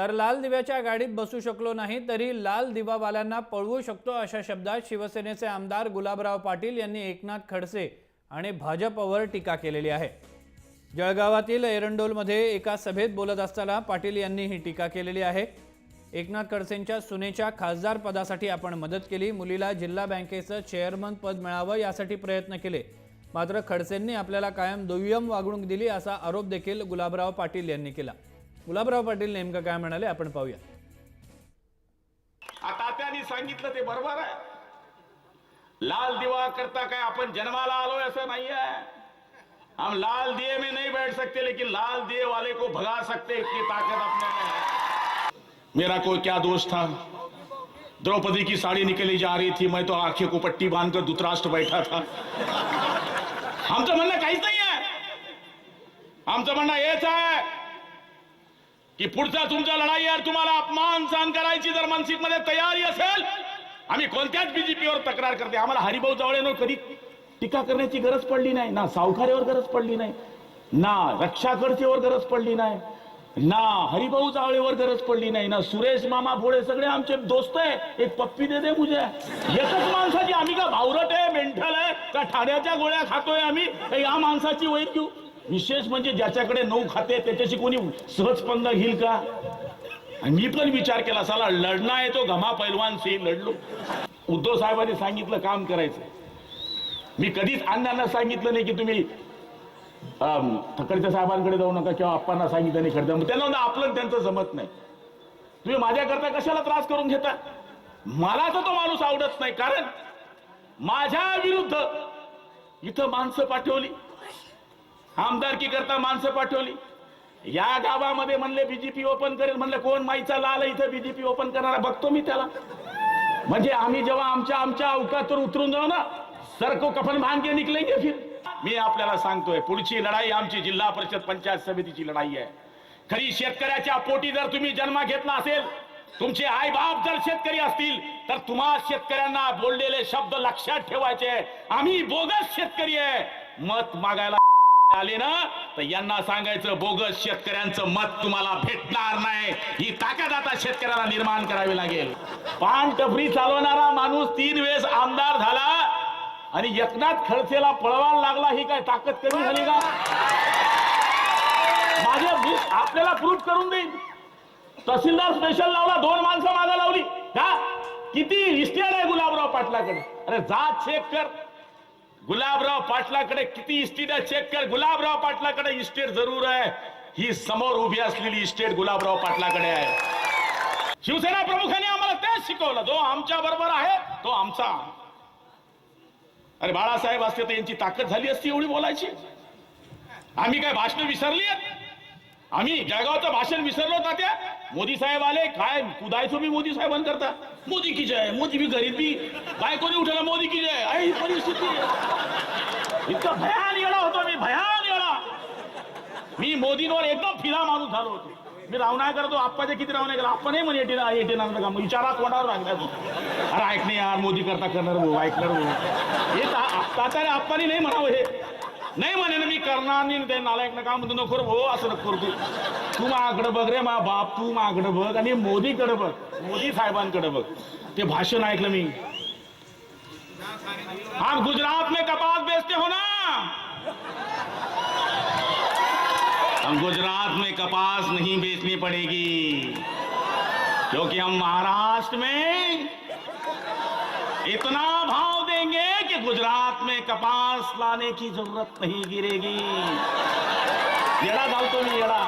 तर लाल दिव्याच्या गाडीत बसू शकलो नाही तरी लाल दिवावाल्यांना पळवू शकतो अशा शब्दात शिवसेनेचे आमदार गुलाबराव पाटील यांनी एकनाथ खडसे आणि भाजपवर टीका केलेली आहे. जळगावातील एरंडोलमध्ये एका सभेत बोलत असताना पाटील यांनी ही टीका केलेली आहे. एकनाथ खडसेंच्या सुनेच्या खासदार पदासाठी आपण मदत केली मुलीला जिल्हा बँकेचं चेअरमन पद मिळावं यासाठी प्रयत्न केले. मात्र खडसेंनी आपल्याला कायम दुय्यम वागणूक दिली असा आरोप देखील गुलाबराव पाटील यांनी केला. गुलाबराव पाटील नेमकं काय म्हणाले आपण पाहूया. आता त्यांनी सांगितलं ते बरोबर आहे. लाल दिवा करता काय आपण जन्माला आलोय असं नाहीये. हम लाल दिए में नहीं बैठ सकते लेकिन लाल दिए वाले को भगा सकते इतनी ताकत अपने में है। मेरा कोई क्या दोष था? द्रौपदी की साड़ी निकली जा रही थी मैं तो आंखें को पट्टी बांधकर दूतराष्ट्र बैठा था। आमचं म्हणणं काहीच नाही आहे आमचं म्हणणं ये आहे की पुढचा तुमच्या लढाईवर तुम्हाला अपमान सहन करायची जर मनसिकमध्ये तयारी असेल आम्ही कोणत्याच बीजेपीवर तक्रार करते. आम्हाला हरिभाऊ जावळेनं कधी टीका करण्याची गरज पडली नाही ना सावकारेवर गरज पडली नाही ना रक्षा खडसेवर गरज पडली नाही ना हरिभाऊ जावळेवर गरज पडली नाही ना सुरेश मामा भोळे सगळे आमचे दोस्त आहे. एक पप्पी दे दे मुझे. एकच माणसाची आम्ही का भावरट आहे मेंटल आहे का ठाण्याच्या गोळ्या खातोय आम्ही या माणसाची वैर घेऊ. विशेष म्हणजे ज्याच्याकडे नऊ खाते त्याच्याशी कोणी सहज पंगा घेईल का? आणि मी पण विचार केला साला लढणं आहे तो घमा पैलवान से लढलो. उद्धव साहेबांनी सांगितलं काम करायचं. मी कधीच अण्णांना सांगितलं नाही की तुम्ही अम, साहेबांकडे जाऊ नका किंवा आप्पांना सांगितलं नाही मग त्यांना आपलं त्यांचं जमत नाही. तुम्ही माझ्याकरता कशाला त्रास करून घेता? मला तर तो माणूस आवडत नाही. कारण माझ्या विरुद्ध इथं माणसं पाठवली. आमदारकी करता माणसं पाठवली. या गावामध्ये म्हणले बीजेपी ओपन करेल म्हणलं कोण माईचा लाल इथं बीजेपी ओपन करणारा? बघतो मी त्याला. म्हणजे आम्ही जेव्हा आमच्या आमच्या अवकातवर उतरून जाऊ ना सरको कफन बांध के निकलेंगे फिर. मी आपल्याला सांगतोय पुढची लढाई आमची जिल्हा परिषद पंचायत समितीची लढाई आहे. खरी शेतकऱ्याच्या पोटी जर तुम्ही जन्म घेतला असेल तुमचे आई बाप जर शेतकरी असतील तर तुम्हा शेतकऱ्यांना बोललेले शब्द लक्षात ठेवायचे. आम्ही बोगस शेतकरी आहे. मत मागायला आले ना तर यांना सांगायचं बोगस शेतकऱ्यांचं मत तुम्हाला भेटणार नाही. ही ताकद आता शेतकऱ्याला निर्माण करावी लागेल. पान टपरी चालवणारा माणूस तीन वेळेस आमदार झाला आणि एकनाथ खडसेला पळवायला लागला. ही काय ताकद कमी झाली का? माझे मी आपल्याला प्रूफ करून देईन. तहसीलदार स्पेशल लावला दोन माणसं मागा लावली. का किती इस्टेट आहे गुलाबराव पाटलाकडे? अरे जा चेक कर. गुलाबराव पाटलाकडे किती इस्टेट आहे चेक कर. गुलाबराव पाटलाकडे इस्टेट जरूर आहे. ही समोर उभी असलेली इस्टेट गुलाबराव पाटलाकडे आहे. शिवसेना प्रमुखाने आम्हाला तेच शिकवलं. जो आमच्या बरोबर आहे तो आमचा. अरे बाळासाहेब असते तर यांची ताकद झाली असती एवढी बोलायची. आम्ही काय भाषण विसरली आहेत? आम्ही जळगावचं भाषण विसरलो होता त्या? मोदी साहेब आले काय कुदायचो मी मोदी साहेबांकरता मोदी की जय मोदी बी गरीबी काय कोणी उठला मोदी की जय. आहे परिस्थिती. इतका भयान येडा होतो मी भयान येडा. मी मोदींवर एकदम फिरा माणूस झालो होतो. मी रावणा करतो आप्पाचे किती रावणा केला आप्पा नाही म्हणे येते येते ना का? विचारा कोणावर लागला तू. अरे ऐक नाही यार मोदी करता करणार भाऊ ऐकणार भाऊ हे तर आप्पानी नाही म्हणावं हे. नाही म्हणे ना मी करणार नाही ते नालायक ना म्हणतो नको रे भाऊ असं नको करू तू. तू माझ्याकडे बघ रे मा बाप तू माझ्याकडे बघ आणि मोदीकडे बघ मोदी साहेबांकडे बघ. ते भाषण ऐकलं मी. आप गुजरात में कपास बेचते हो ना? हम गुजरात में कपास नहीं बेचनी पड़ेगी क्योंकि हम महाराष्ट्र में इतना भाव गुजरात में कपास लाने की जरूरत नहीं गिरेगी। येडा घालतो मी येडा।